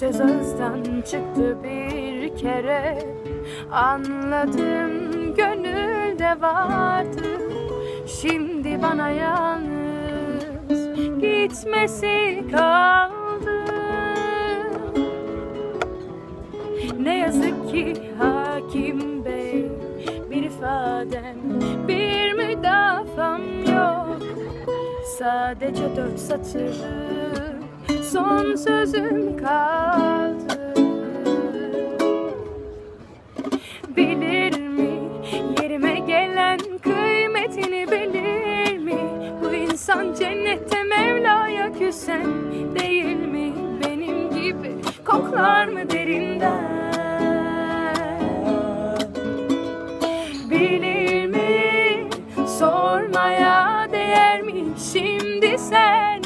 Söz ağızdan çıktı bir kere. Anladım gönülde vardı. Şimdi bana yalnız gitmesi kaldı. Ne yazık ki hakim bey Bir ifadem bir müdafam yok. Sadece dört satır son sözüm kaldı. Bilir mi yerime gelen kıymetini bilir mi? Bu insan cennette Mevla'ya küsen değil mi? Benim gibi koklar mı derinden? Bilir mi sormaya değer mi? Şimdi sen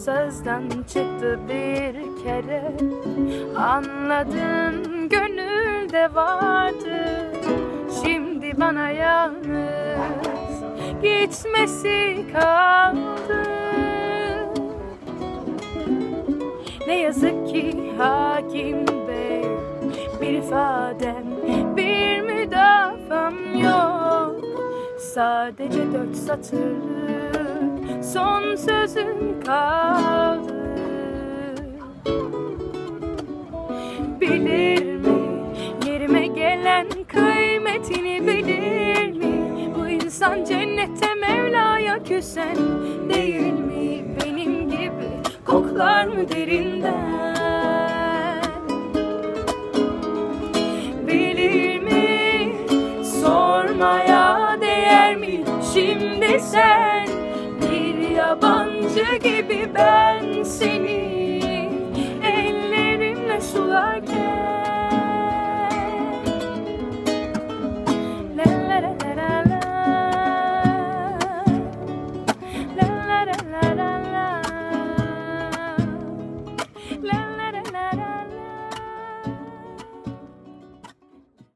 Söz ağızdan çıktı bir kere Anladın gönülde vardı Şimdi bana yalnız gitmesi kaldı yazık ki hakim bey. Bir ifadem bir müdafam yok. Sadece dört satırlık son sözüm kaldı. Bilir mi yerime gelen kıymetini bilir mi? Bu insan cennette Mevla'ya küsen değil mi koklar mı derinden? Bilir mi sormaya değer mi? Şimdi sen Bir yabancı gibi ben seni ellerimle sularken. La la la la.